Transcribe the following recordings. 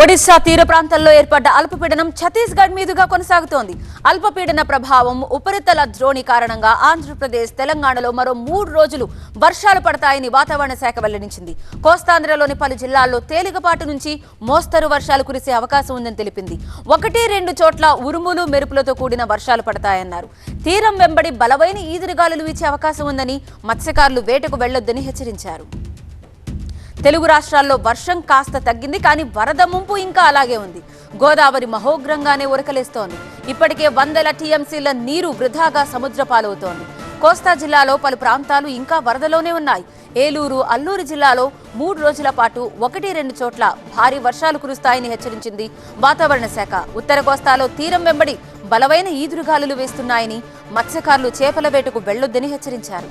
ఒడిశా తీర ప్రాంతంలో ఏర్పడ్డ అల్పపీడనం ఛత్తీస్గఢ్ మీదుగా కొనసాగుతోంది. అల్పపీడన ప్రభావం ఉపరితల ద్రోణి కారణంగా ఆంధ్రప్రదేశ్ తెలంగాణలో మరో మూడు రోజులు వర్షాలు పడతాయని వాతావరణ శాఖ వెల్లడించింది. కోస్తాంధ్రలోని పలు జిల్లాల్లో తేలికపాటి నుంచి మోస్తరు వర్షాలు కురిసే అవకాశం ఉందని తెలిపింది. ఒకటి రెండు చోట్ల ఉరుములు మెరుపులతో కూడిన వర్షాలు పడతాయన్నారు. తీరం వెంబడి బలమైన ఈదురుగాలులు వీచే అవకాశం ఉందని మత్స్యకారులు వేటకు వెళ్ళొద్దని హెచ్చరించారు. తెలుగు రాష్ట్రాల్లో వర్షం కాస్త తగ్గింది కానీ వరద ముంపు ఇంకా అలాగే ఉంది. గోదావరి మహోగ్రంగానే ఉరకలేస్తోంది. ఇప్పటికే వందల టీఎంసీల నీరు వృధాగా సముద్ర పాలవుతోంది కోస్తా జిల్లాలో పలు ప్రాంతాలు ఇంకా వరదలోనే ఉన్నాయి. ఏలూరు అల్లూరు జిల్లాలో మూడు రోజుల పాటు ఒకటి రెండు చోట్ల భారీ వర్షాలు కురుస్తాయని హెచ్చరించింది వాతావరణ శాఖ. ఉత్తర కోస్తాలో తీరం వెంబడి బలమైన ఈదురుగాలులు వేస్తున్నాయని మత్స్యకారులు చేపల వేటకు వెళ్ళొద్దని హెచ్చరించారు.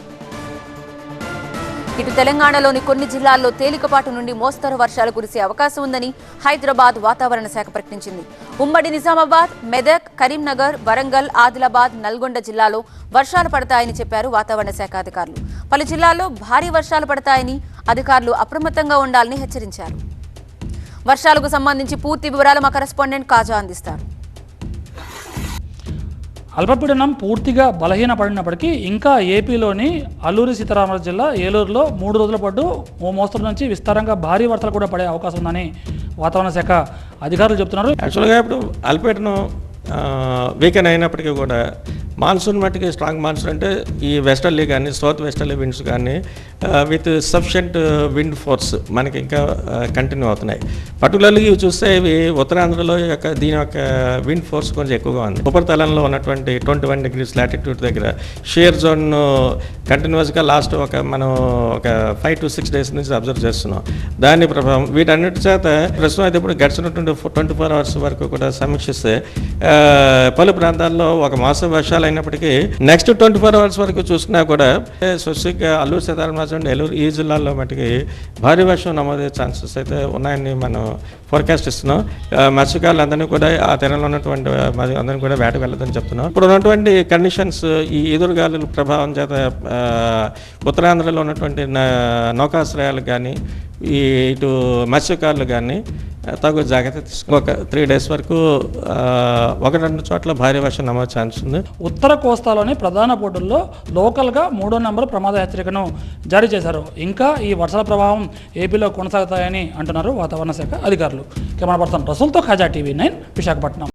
ఇటు తెలంగాణలోని కొన్ని జిల్లాల్లో తేలికపాటు నుండి మోస్తరు వర్షాలు కురిసే అవకాశం ఉందని హైదరాబాద్ వాతావరణ శాఖ ప్రకటించింది. ఉమ్మడి నిజామాబాద్ మెదక్ కరీంనగర్ వరంగల్ ఆదిలాబాద్ నల్గొండ జిల్లాలో వర్షాలు పడతాయని చెప్పారు వాతావరణ శాఖ అధికారులు. పలు జిల్లాల్లో భారీ వర్షాలు పడతాయని అధికారులు అప్రమత్తంగా ఉండాలని హెచ్చరించారు. వర్షాలకు సంబంధించి పూర్తి వివరాలు మా కరెస్పాండెంట్ కాజా అందిస్తారు. అల్పపీడనం పూర్తిగా బలహీనపడినప్పటికీ ఇంకా ఏపీలోని అల్లూరి సీతారామరాజు జిల్లా ఏలూరులో మూడు రోజుల పాటు ఓ మోస్తరు నుంచి విస్తారంగా భారీ వర్షాలు కూడా పడే అవకాశం ఉందని వాతావరణ శాఖ అధికారులు చెప్తున్నారు యాక్చువల్గా ఇప్పుడు అల్పపీడనం వీకెండ్ అయినప్పటికీ కూడా మాన్సూన్ మట్టుకి స్ట్రాంగ్ మాన్సూన్ అంటే ఈ వెస్టర్లీ కానీ సౌత్ వెస్టర్లీ విండ్స్ కానీ విత్ సఫిషియంట్ విండ్ ఫోర్స్ మనకి ఇంకా కంటిన్యూ అవుతున్నాయి. పర్టికులర్లీ ఇవి చూస్తే ఇవి ఉత్తరాంధ్రలో యొక్క దీని యొక్క విండ్ ఫోర్స్ కొంచెం ఎక్కువగా ఉంది. ఉపరితలంలో ఉన్నటువంటి ట్వంటీ వన్ డిగ్రీస్ లాటిట్యూడ్ దగ్గర షేర్ జోన్ కంటిన్యూస్గా లాస్ట్ ఒక మనం ఒక ఫైవ్ టు సిక్స్ డేస్ నుంచి అబ్జర్వ్ చేస్తున్నాం. దాని ప్రభావం వీటన్నిటి చేత ప్రస్తుతం అయితే ఇప్పుడు గడిచినటువంటి ట్వంటీ ఫోర్ అవర్స్ వరకు కూడా సమీక్షిస్తే పలు ప్రాంతాల్లో ఒక మాస వర్షాలు అయినప్పటికీ నెక్స్ట్ ట్వంటీ ఫోర్ అవర్స్ వరకు చూసినా కూడా స్పెసిఫిక్గా అల్లూరు సీతారామరాజు నెల్లూరు ఈ జిల్లాల్లో మటుకి భారీ వర్షం నమోదయ్యే ఛాన్సెస్ అయితే ఉన్నాయని మనం ఫోర్కాస్ట్ ఇస్తున్నాం మత్స్యకారులు మత్స్యకారులందరినీ కూడా ఆ తీరంలో ఉన్నటువంటి మరి అందరినీ కూడా వేట వెళ్ళదని చెప్తున్నాం. ఇప్పుడు ఉన్నటువంటి కండిషన్స్ ఈ ఎదురుగాలుల ప్రభావం చేత ఉత్తరాంధ్రలో ఉన్నటువంటి నౌకాశ్రయాలు నౌకాశ్రయాలకు కానీ ఈ ఇటు మత్స్యకారులు కానీ తగు జాగ్రత్త తీసుకో. ఒక త్రీ డేస్ వరకు ఒక రెండు చోట్ల భారీ వర్షం నమోదు ఛాన్స్ ఉంది. ఉత్తర కోస్తాలోని ప్రధాన బోర్డుల్లో లోకల్గా మూడో నెంబర్ ప్రమాద హెచ్చరికను జారీ చేశారు. ఇంకా ఈ వర్షాల ప్రభావం ఏపీలో కొనసాగుతాయని అంటున్నారు వాతావరణ శాఖ అధికారులు. కెమెరా పర్సన్ రసూల్తో ఖాజా టీవీ నైన్ విశాఖపట్నం.